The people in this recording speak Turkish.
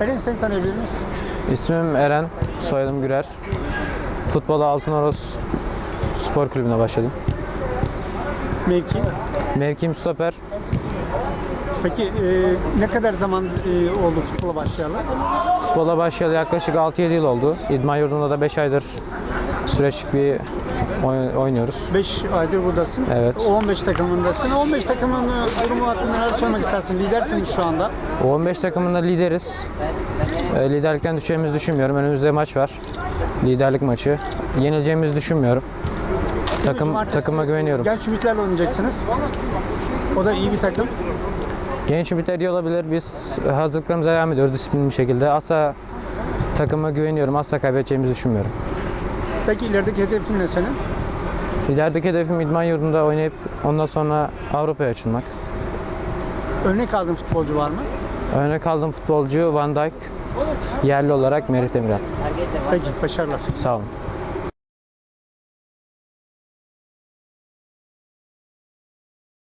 Eren seni tanıyabilir miyiz? İsmim Eren, soyadım Gürer. Futbola Altınoros Spor Kulübü'ne başladım. Mevki. Mevkim stoper. Peki e, ne kadar zaman e, oldu futbola başlayalı? Futbola başlayalı yaklaşık 6-7 yıl oldu. İdman yurdunda da 5 aydır süreçlik bir oy- oynuyoruz. 5 aydır buradasın. Evet. O 15 takımındasın. O 15 takımın e, durumu hakkında neler söylemek istersin? Lidersin şu anda. O 15 takımında lideriz. E, liderlikten düşeceğimizi düşünmüyorum. Önümüzde maç var. Liderlik maçı. Yenileceğimizi düşünmüyorum. Takım Cumartesi takıma güveniyorum. Genç Ümitler'le oynayacaksınız. O da iyi bir takım. Genç ümitler iyi olabilir. Biz hazırlıklarımıza devam ediyoruz disiplinli bir şekilde. Asla takıma güveniyorum. Asla kaybedeceğimizi düşünmüyorum. Peki ilerideki hedefin ne senin? İlerideki hedefim idman yurdunda oynayıp ondan sonra Avrupa'ya açılmak. Örnek aldığın futbolcu var mı? Örnek aldığım futbolcu Van Dijk, yerli olarak Merih Demiral. Peki başarılar. Sağ olun.